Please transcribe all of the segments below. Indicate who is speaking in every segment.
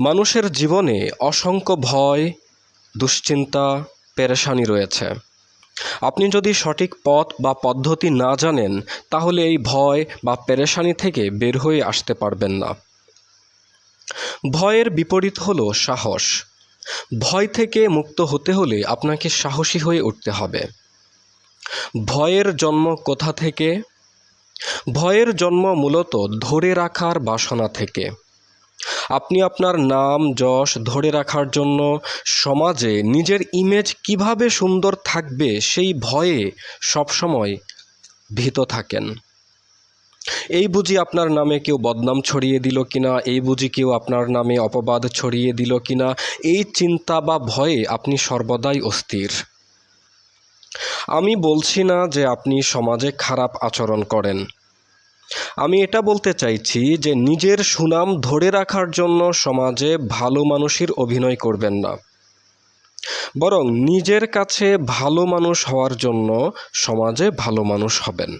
Speaker 1: মানুষের জীবনে অসংখ্য ভয়, দুশ্চিন্তা, পেরেশানি রয়েছে। আপনি যদি সঠিক পথ বা পদ্ধতি না জানেন, তাহলে এই ভয় বা পেরেশানি থেকে বের হয়ে আসতে পারবেন না। ভয়ের বিপরীত হলো সাহস। ভয় থেকে মুক্ত হতে হলে আপনাকে সাহসী হয়ে উঠতে হবে। ভয়ের জন্ম কোথা থেকে? ভয়ের জন্ম মূলত ধরে রাখার বাসনা থেকে। আপনি আপনার নাম, যশ ধরে রাখার জন্য সমাজে নিজের ইমেজ কীভাবে সুন্দর থাকবে সেই ভয়ে সবসময় ভীত থাকেন। এই বুঝি আপনার নামে কেউ বদনাম ছড়িয়ে দিল কিনা, এই বুঝি কেউ আপনার নামে অপবাদ ছড়িয়ে দিল কিনা, এই চিন্তা বা ভয়ে আপনি সর্বদাই অস্থির। আমি বলছি না যে আপনি সমাজে খারাপ আচরণ করেন। আমি এটা বলতে চাইছি যে নিজের সুনাম ধরে রাখার জন্য সমাজে ভালো মানুষের অভিনয় করবেন না। বরং নিজের কাছে ভালো মানুষ হওয়ার জন্য সমাজে ভালো মানুষ হবেন।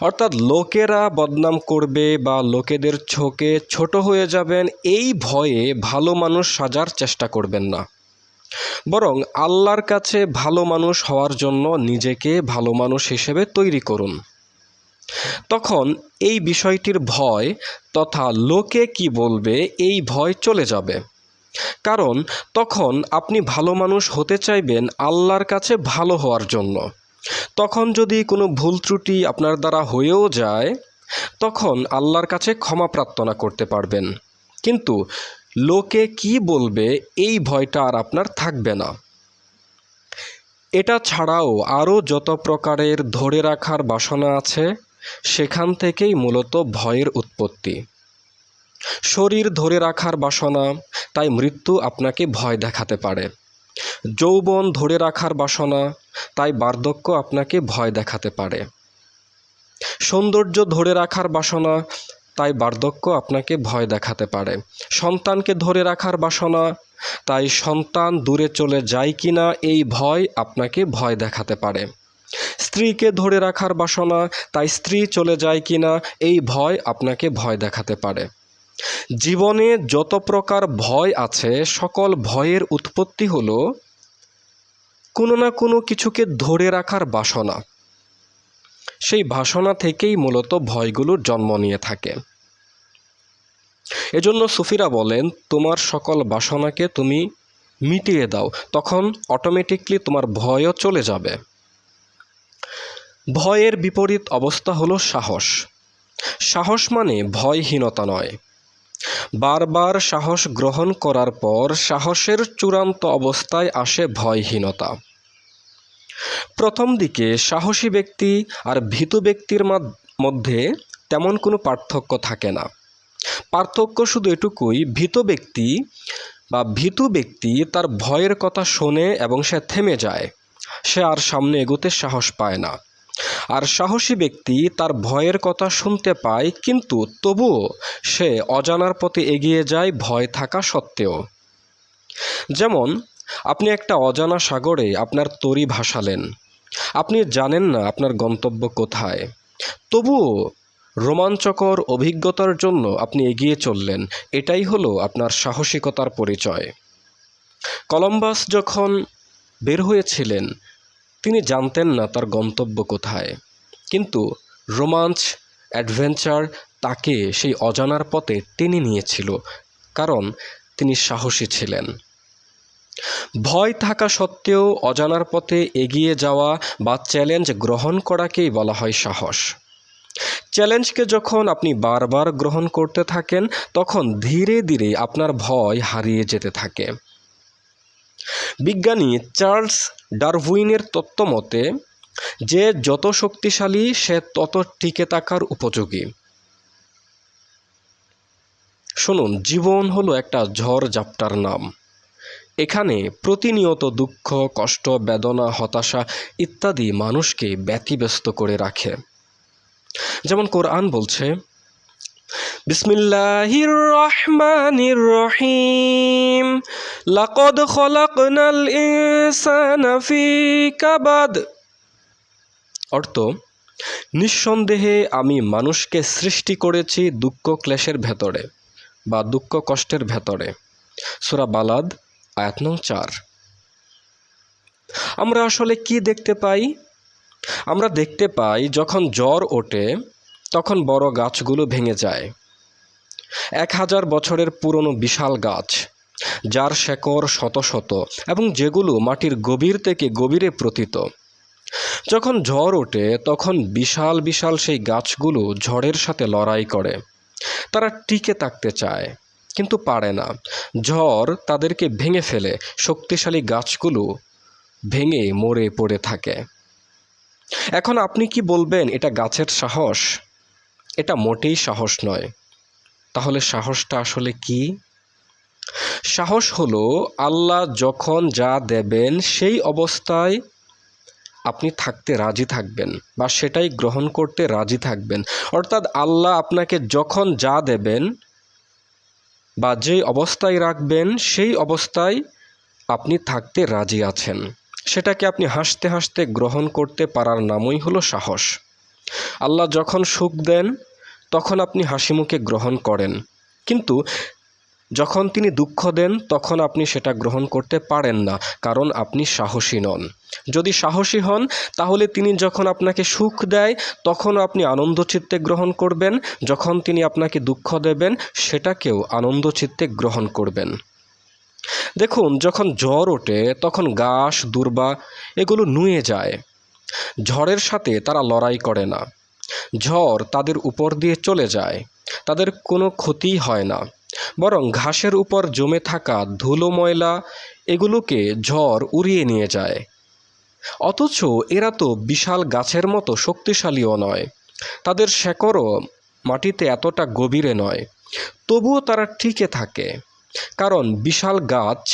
Speaker 1: অর্থাৎ লোকেরা বদনাম করবে বা লোকেদের ছোকে ছোট হয়ে যাবেন, এই ভয়ে ভালো মানুষ সাজার চেষ্টা করবেন না। বরং আল্লাহর কাছে ভালো মানুষ হওয়ার জন্য নিজেকে ভালো মানুষ হিসেবে তৈরি করুন। তখন এই বিষয়টির ভয় তথা লোকে কি বলবে এই ভয় চলে যাবে। কারণ তখন আপনি ভালো মানুষ হতে চাইবেন আল্লাহর কাছে ভালো হওয়ার জন্য। তখন যদি কোনো ভুল ত্রুটি আপনার দ্বারা হয়েও যায়, তখন আল্লাহর কাছে ক্ষমা প্রার্থনা করতে পারবেন। কিন্তু লোকে কি বলবে এই ভয়টা আর আপনার থাকবে না। এটা ছাড়াও আরও যত প্রকারের ধরে রাখার বাসনা আছে সেখান থেকেই মূলত ভয়ের উৎপত্তি। শরীর ধরে রাখার বাসনা, তাই মৃত্যু আপনাকে ভয় দেখাতে পারে। যৌবন ধরে রাখার বাসনা, তাই বার্ধক্য আপনাকে ভয় দেখাতে পারে। সৌন্দর্য ধরে রাখার বাসনা, তাই বার্ধক্য আপনাকে ভয় দেখাতে পারে। সন্তানকে ধরে রাখার বাসনা, তাই সন্তান দূরে চলে যায় কিনা, এই ভয় আপনাকে ভয় দেখাতে পারে। স্ত্রীকে ধরে রাখার বাসনা, তাই স্ত্রী চলে যায় কিনা, এই ভয় আপনাকে ভয় দেখাতে পারে। জীবনে যত প্রকার ভয় আছে, সকল ভয়ের উৎপত্তি হলো কোনো না কোনো কিছুকে ধরে রাখার বাসনা। সেই বাসনা থেকেই মূলত ভয়গুলোর জন্ম নিয়ে থাকে। এজন্য সুফিরা বলেন, তোমার সকল বাসনাকে তুমি মিটিয়ে দাও, তখন অটোমেটিকলি তোমার ভয়ও চলে যাবে। ভয়ের বিপরীত অবস্থা হলো সাহস। সাহস মানে ভয়হীনতা নয়। বারবার সাহস গ্রহণ করার পর সাহসের চূড়ান্ত অবস্থায় আসে ভয়হীনতা। প্রথম দিকে সাহসী ব্যক্তি আর ভীতু ব্যক্তির মধ্যে তেমন কোনো পার্থক্য থাকে না। পার্থক্য শুধু এটুকুই, ভীত ব্যক্তি বা ভীতু ব্যক্তি তার ভয়ের কথা শোনে এবং সে থেমে যায়। সে আর সামনে এগোতে সাহস পায় না। আর সাহসী ব্যক্তি তার ভয়ের কথা শুনতে পায়, কিন্তু তবুও সে অজানার পথে এগিয়ে যায় ভয় থাকা সত্ত্বেও। যেমন, আপনি একটা অজানা সাগরে আপনার তরি ভাসালেন। আপনি জানেন না আপনার গন্তব্য কোথায়। তবুও রোমাঞ্চকর অভিজ্ঞতার জন্য আপনি এগিয়ে চললেন। এটাই হলো আপনার সাহসিকতার পরিচয়। কলম্বাস যখন বের হয়েছিলেন তিনি জানতেন না তার গন্তব্য কোথায়। কিন্তু রোমাঞ্চ, অ্যাডভেঞ্চার তাকে সেই অজানার পথে টেনে নিয়েছিল, কারণ তিনি সাহসী ছিলেন। ভয় থাকা সত্ত্বেও অজানার পথে এগিয়ে যাওয়া বা চ্যালেঞ্জ গ্রহণ করাকেই বলা হয় সাহস। চ্যালেঞ্জকে যখন আপনি বারবার গ্রহণ করতে থাকেন, তখন ধীরে ধীরে আপনার ভয় হারিয়ে যেতে থাকে। বিজ্ঞানী চার্লস ডারউইনের তত্ত্বমতে, যে যত শক্তিশালী, সে তত টিকে থাকার উপযোগী। শুনুন, জীবন হলো একটা ঝড় জাপটার নাম। এখানে প্রতিনিয়ত দুঃখ, কষ্ট, বেদনা, হতাশা ইত্যাদি মানুষকে ব্যতিব্যস্ত করে রাখে। যেমন কোরআন বলছে বিসমিল্লাহির রহমানির রহিম লাকদ খলাকনাল ইনসানা ফি কাবাদ। অর্থ, নিঃসন্দেহে আমি মানুষকে সৃষ্টি করেছি দুঃখ ক্লেশের ভেতরে বা দুঃখ কষ্টের ভেতরে। সুরা বালাদ, আয়াত নং চার। আমরা আসলে কি দেখতে পাই? আমরা দেখতে পাই যখন জ্বর ওঠে তখন বড় গাছগুলো ভেঙে যায়। এক হাজার বছরের পুরনো বিশাল গাছ, যার শেকড় শত শত এবং যেগুলো মাটির গভীর থেকে গভীরে প্রতীত যখন ঝড় ওঠে, তখন বিশাল বিশাল সেই গাছগুলো ঝড়ের সাথে লড়াই করে। তারা টিকে থাকতে চায়, কিন্তু পারে না। ঝড় তাদেরকে ভেঙে ফেলে, শক্তিশালী গাছগুলো ভেঙে মরে পড়ে থাকে। এখন আপনি কি বলবেন, এটা গাছের সাহস? এটা মোটেই সাহস নয়। তাহলে সাহসটা আসলে কি? সাহস হলো আল্লাহ যখন যা দেবেন সেই অবস্থায় আপনি থাকতে রাজি থাকবেন বা সেটাই গ্রহণ করতে রাজি থাকবেন। অর্থাৎ আল্লাহ আপনাকে যখন যা দেবেন বা যেই অবস্থায় রাখবেন সেই অবস্থায় আপনি থাকতে রাজি আছেন। সেটাকে আপনি হাসতে হাসতে গ্রহণ করতে পারার নামই হলো সাহস। আল্লাহ যখন সুখ দেন, তখন আপনি হাসি মুখে গ্রহণ করেন। কিন্তু যখন তিনি দুঃখ দেন, তখন আপনি সেটা গ্রহণ করতে পারেন না, কারণ আপনি সাহসী নন। যদি সাহসী হন, তাহলে তিনি যখন আপনাকে সুখ দেয়, তখন আপনি আনন্দ চিত্তে গ্রহণ করবেন। যখন তিনি আপনাকে দুঃখ দেবেন, সেটাকেও আনন্দ চিত্তে গ্রহণ করবেন। দেখুন, যখন জ্বর ওঠে, তখন ঘাস দুর্বা, এগুলো নুয়ে যায়। ঝড়ের সাথে তারা লড়াই করে না। ঝড় তাদের উপর দিয়ে চলে যায়, তাদের কোনো ক্ষতি হয় না। বরং ঘাসের উপর জমে থাকা ধুলো ময়লা, এগুলোকে ঝড় উড়িয়ে নিয়ে যায়। অথচ এরা তো বিশাল গাছের মতো শক্তিশালীও নয়। তাদের শেকড়ও মাটিতে এতটা গভীরে নয়। তবুও তারা টিকে থাকে, কারণ বিশাল গাছ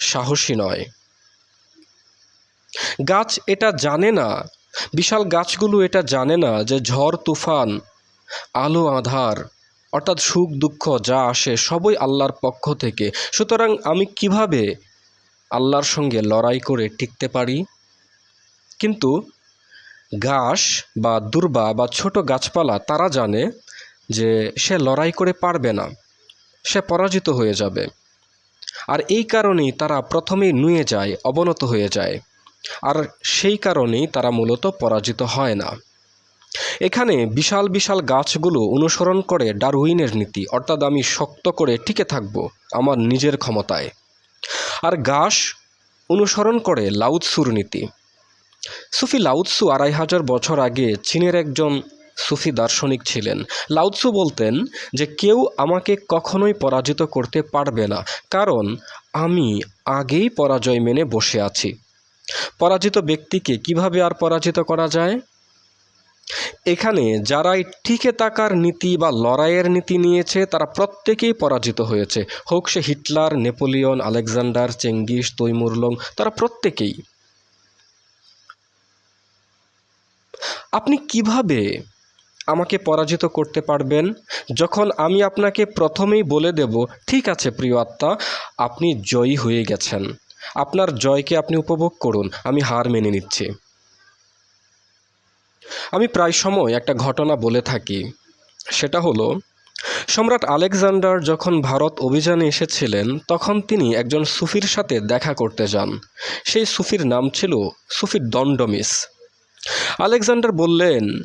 Speaker 1: সাহসী নয়। গাছ এটা জানে না। বিশাল গাছগুলো এটা জানে না যে ঝড়, তুফান, আলো, আধার, অর্থাৎ সুখ, দুঃখ যা আসে সবই আল্লাহর পক্ষ থেকে। সুতরাং আমি কীভাবে আল্লাহর সঙ্গে লড়াই করে টিকতে পারি? কিন্তু ঘাস বা দুর্বা বা ছোট গাছপালা তারা জানে যে সে লড়াই করে পারবে না, সে পরাজিত হয়ে যাবে। আর এই কারণেই তারা প্রথমেই নুয়ে যায়, অবনত হয়ে যায়। আর সেই কারণেই তারা মূলত পরাজিত হয় না। এখানে বিশাল বিশাল গাছগুলো অনুসরণ করে ডারউইনের নীতি, অর্থাৎ আমি শক্ত করে টিকে থাকব আমার নিজের ক্ষমতায়। আর ঘাস অনুসরণ করে লাউৎসুর নীতি। সুফি লাউৎসু আড়াই হাজার বছর আগে চীনের একজন সুফি দার্শনিক ছিলেন। লাউৎসু বলতেন যে, কেউ আমাকে কখনোই পরাজিত করতে পারবে না, কারণ আমি আগেই পরাজয় মেনে বসে আছি। পরাজিত ব্যক্তিকে কীভাবে আর পরাজিত করা যায়? এখানে যারাই টিকে থাকার নীতি বা লড়াইয়ের নীতি নিয়েছে, তারা প্রত্যেকেই পরাজিত হয়েছে। হোক সে Hitler, Napoleon, Alexander, Genghis, Timur Lang, তারা প্রত্যেকেই। আপনি কীভাবে আমাকে পরাজিত করতে পারবেন? যখন আমি আপনাকে প্রথমেই বলে দেব, ঠিক আছে প্রিয় আত্মা, আপনি জয়ী হয়ে গেছেন। আপনার জয়কে আপনি উপভোগ করুন, আমি হার মেনে নিচ্ছি। আমি প্রায় সময় একটা ঘটনা বলে থাকি। সেটা হলো, সম্রাট আলেকজান্ডার যখন ভারত অভিযানে এসেছিলেন, তখন তিনি একজন সুফির সাথে দেখা করতে যান। সেই সুফির নাম ছিল সুফির দণ্ডমিস। আলেকজান্ডার বললেন,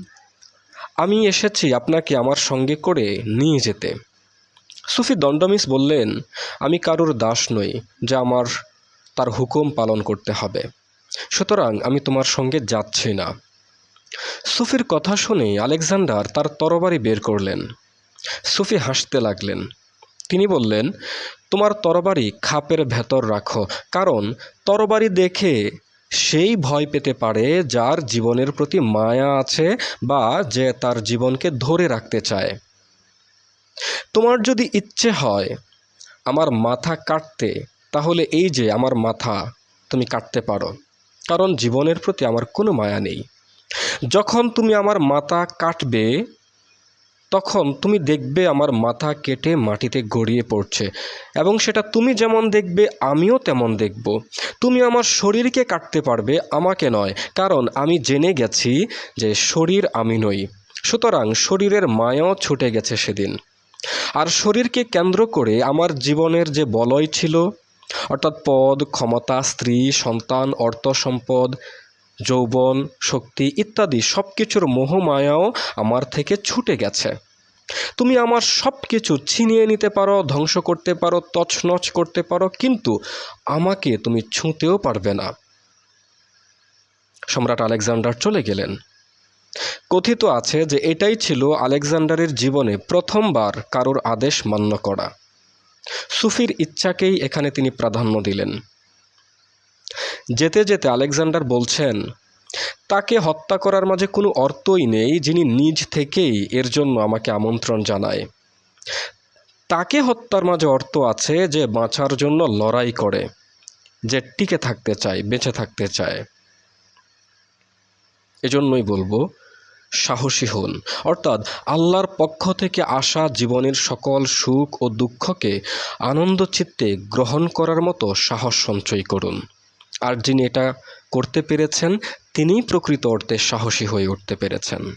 Speaker 1: আমি এসেছি আপনাকে আমার সঙ্গে করে নিয়ে যেতে। সুফি দণ্ডমিস বললেন, আমি কারুর দাস নই, যা আমার তার হুকুম পালন করতে হবে। সুতরাং আমি তোমার সঙ্গে যাচ্ছি না। সুফির কথা শুনে আলেকজান্ডার তার তরবারি বের করলেন। সুফি হাসতে লাগলেন। তিনি বললেন, তোমার তরবারি খাপের ভেতর রাখো, কারণ তরবারি দেখে সেই ভয় পেতে পারে যার জীবনের প্রতি মায়া আছে বা যে তার জীবনকে ধরে রাখতে চায়। তোমার যদি ইচ্ছে হয় আমার মাথা কাটতে তাহলে এই যে আমার মাথা, তুমি কাটতে পারো, কারণ জীবনের প্রতি আমার কোনো মায়া নেই। যখন তুমি আমার মাথা কাটবে, তখন তুমি দেখবে আমার মাথা কেটে মাটিতে গড়িয়ে পড়ছে, এবং সেটা তুমি যেমন দেখবে, আমিও তেমন দেখব। তুমি আমার শরীরকে কাটতে পারবে, আমাকে নয়, কারণ আমি জেনে গেছি যে শরীর আমি নই। সুতরাং শরীরের মায়াও ছুটে গেছে সেদিন। আর শরীরকে কেন্দ্র করে আমার জীবনের যে বলয় ছিল অর্থাৎ পদ, ক্ষমতা, স্ত্রী, সন্তান অর্থ সম্পদ যৌবন, শক্তি ইত্যাদি সব কিছুর মোহমায়াও আমার থেকে ছুটে গেছে। তুমি আমার সব কিছু ছিনিয়ে নিতে পারো, ধ্বংস করতে পারো, তছনছ করতে পারো, কিন্তু আমাকে তুমি ছুঁতেও পারবে না। সম্রাট আলেকজান্ডার চলে গেলেন। কথিত আছে যে এটাই ছিল আলেকজান্ডারের জীবনে প্রথমবার কারোর আদেশ মান্য করা। সুফির ইচ্ছাকেই এখানে তিনি প্রাধান্য দিলেন। যেতে যেতে আলেকজান্ডার বলছেন, তাকে হত্যা করার মাঝে কোনো অর্থই নেই যিনি নিজ থেকেই এর জন্য আমাকে আমন্ত্রণ জানায়। তাকে হত্যার মাঝে অর্থ আছে যে বাঁচার জন্য লড়াই করে, যে টিকে থাকতে চায়, বেঁচে থাকতে চায়। এজন্যই বলব সাহসী হন। অর্থাৎ আল্লাহর পক্ষ থেকে আসা জীবনের সকল সুখ ও দুঃখকে আনন্দ চিত্তে গ্রহণ করার মতো সাহস সঞ্চয় করুন। আর যিনি এটা করতে পেরেছেন, তিনিই প্রকৃত অর্থে সাহসী হয়ে উঠতে পেরেছেন।